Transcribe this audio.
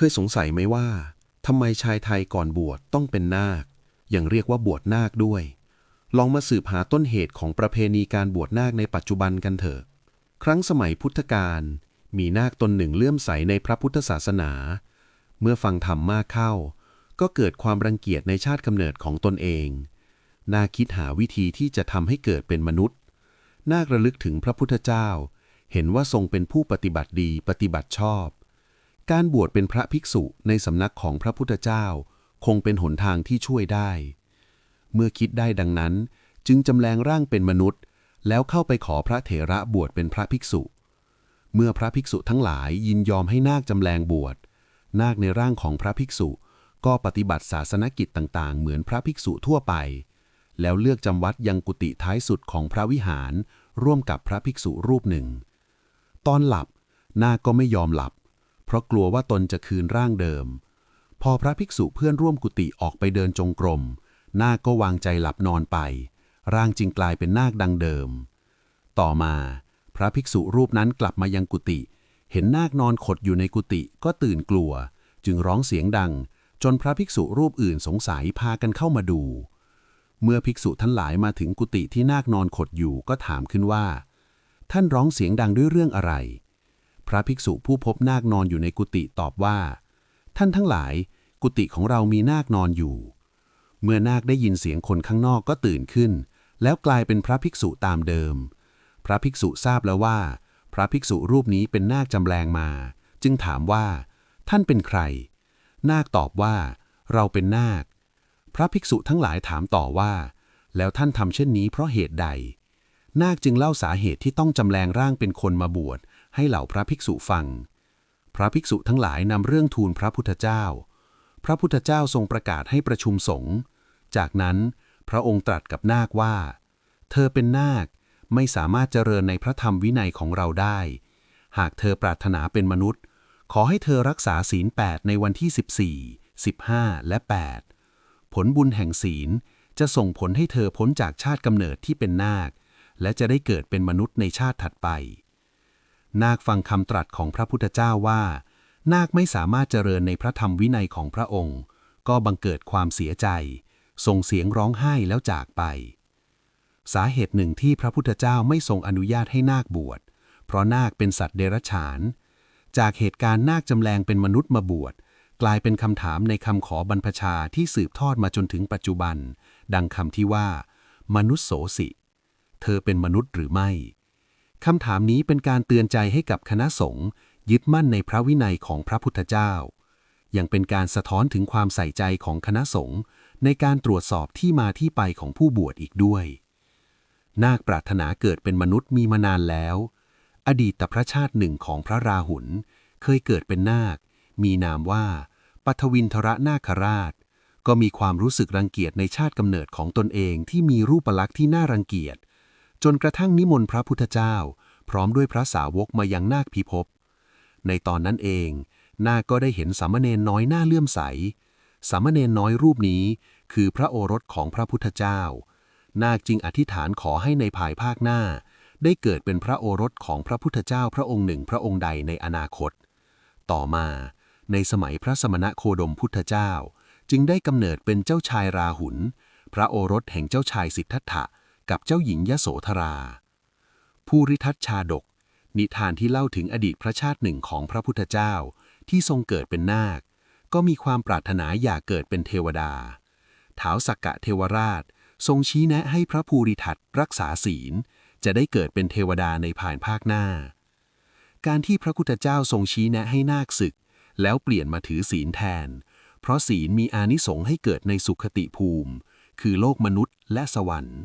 เคยสงสัยไหมว่าทำไมชายไทยก่อนบวชต้องเป็นนาค ยังเรียกว่าบวชนาคด้วย ลองมาสืบหาต้นเหตุของประเพณีการบวชนาคในปัจจุบันกันเถอะ ครั้งสมัยพุทธกาลมีนาคตนหนึ่งเลื่อมใสในพระพุทธศาสนา เมื่อฟังธรรมมากเข้า ก็เกิดความรังเกียจในชาติกำเนิดของตนเอง นาคคิดหาวิธีที่จะทำให้เกิดเป็นมนุษย์ นาคระลึกถึงพระพุทธเจ้า เห็นว่าทรงเป็นผู้ปฏิบัติดีปฏิบัติชอบ การบวชเป็นพระภิกษุในสำนักของพระพุทธเจ้า คงเป็นหนทางที่ช่วยได้ เมื่อคิดได้ดังนั้น จึงจำแรงร่างเป็นมนุษย์ แล้วเข้าไปขอพระเถระบวชเป็นพระภิกษุ เมื่อพระภิกษุทั้งหลายยินยอมให้นาคจำแรงบวช นาคในร่างของพระภิกษุ ก็ปฏิบัติศาสนกิจต่างๆ เหมือนพระภิกษุทั่วไป แล้วเลือกจำวัดยังกุฏิท้ายสุดของพระวิหาร ร่วมกับพระภิกษุรูปหนึ่ง ตอนหลับนาคก็ไม่ยอมหลับ เพราะกลัวว่าตนจะคืนร่างเดิม พอพระภิกษุเพื่อนร่วมกุฏิออกไปเดินจงกรมนาคก็วางใจหลับนอนไป ร่างจึงกลายเป็นนาคดังเดิม ต่อมา พระภิกษุรูปนั้นกลับมายังกุฏิเห็นนาคนอนขดอยู่ในกุฏิก็ตื่นกลัว จึงร้องเสียงดัง จนพระภิกษุรูปอื่นสงสัยพากันเข้ามาดู เมื่อภิกษุทั้งหลายมาถึงกุฏิที่นาคนอนขดอยู่ก็ถามขึ้นว่า ท่านร้องเสียงดังด้วยเรื่องอะไร พระภิกษุผู้พบนาคนอนอยู่ในกุฏิตอบว่า ท่านทั้งหลาย กุฏิของเรามีนาคนอนอยู่ เมื่อนาคได้ยินเสียงคนข้างนอกก็ตื่นขึ้น แล้วกลายเป็นพระภิกษุตามเดิม พระภิกษุทราบแล้วว่า พระภิกษุรูปนี้เป็นนาคจำแรงมา จึงถามว่า ท่านเป็นใคร นาคตอบว่า เราเป็นนาค พระภิกษุทั้งหลายถามต่อว่า แล้วท่านทำเช่นนี้เพราะเหตุใดนาคจึงเล่าสาเหตุที่ต้องจำแรงร่างเป็นคนมาบวช ให้เหล่าพระภิกษุฟัง พระภิกษุทั้งหลายนำเรื่องทูลพระพุทธเจ้า พระพุทธเจ้าทรงประกาศให้ประชุมสงฆ์ จากนั้นพระองค์ตรัสกับนาคว่า เธอเป็นนาคไม่สามารถเจริญในพระธรรมวินัยของเราได้ หากเธอปรารถนาเป็นมนุษย์ ขอให้เธอรักษาศีล 8 ในวันที่ 14 15 และ 8 ผลบุญแห่งศีลจะส่งผลให้เธอพ้นจากชาติกำเนิดที่เป็นนาค และจะได้เกิดเป็นมนุษย์ในชาติถัดไป นาคฟังคำตรัสของพระพุทธเจ้าว่า นาคไม่สามารถเจริญในพระธรรมวินัยของพระองค์ ก็บังเกิดความเสียใจ ส่งเสียงร้องไห้แล้วจากไป สาเหตุหนึ่งที่พระพุทธเจ้าไม่ทรงอนุญาตให้นาคบวช เพราะนาคเป็นสัตว์เดรัจฉาน จากเหตุการณ์นาคจำแรงเป็นมนุษย์มาบวชกลายเป็นคำถามในคำขอบรรพชาที่สืบทอดมาจนถึงปัจจุบัน ดังคำที่ว่า มนุษย์โสสิ เธอเป็นมนุษย์หรือไม่ คำถามนี้เป็นการเตือนใจให้กับคณะสงฆ์ยึดมั่นในพระวินัยของพระพุทธเจ้า ยังเป็นการสะท้อนถึงความใส่ใจของคณะสงฆ์ในการตรวจสอบที่มาที่ไปของผู้บวชอีกด้วย นาคปรารถนาเกิดเป็นมนุษย์มีมานานแล้ว อดีตพระชาติหนึ่งของพระราหุลเคยเกิดเป็นนาค มีนามว่าปัทวินทรนาคราช ก็มีความรู้สึกรังเกียจในชาติกำเนิดของตนเองที่มีรูปลักษณ์ที่น่ารังเกียจ จนกระทั่งนิมนต์พระพุทธเจ้า พร้อมด้วยพระสาวกมายังนาคพิภพในตอนนั้นเอง นาคก็ได้เห็นสามเณรน้อยหน้าเลื่อมใส สามเณรน้อยรูปนี้ คือพระโอรสของพระพุทธเจ้า นาคจึงอธิษฐานขอให้ในภายภาคหน้า ได้เกิดเป็นพระโอรสของพระพุทธเจ้าพระองค์หนึ่งพระองค์ใดในอนาคต ต่อมา ในสมัยพระสมณะโคดมพุทธเจ้า จึงได้กำเนิดเป็นเจ้าชายราหุลพระโอรสแห่งเจ้าชายสิทธัตถะ กับเจ้าหญิงยโสธรา ผู้ริทัตชาดก นิทานที่เล่าถึงอดีตพระชาติหนึ่งของพระพุทธเจ้าที่ทรงเกิดเป็นนาค ก็มีความปรารถนาอยากเกิดเป็นเทวดาท้าวสักกะเทวราชทรงชี้แนะให้พระภูริทัตรักษาศีล จะได้เกิดเป็นเทวดาในภายภาคหน้า การที่พระพุทธเจ้าทรงชี้แนะให้นาคศึก แล้วเปลี่ยนมาถือศีลแทน เพราะศีลมีอานิสงส์ให้เกิดในสุขติภูมิ คือโลกมนุษย์และสวรรค์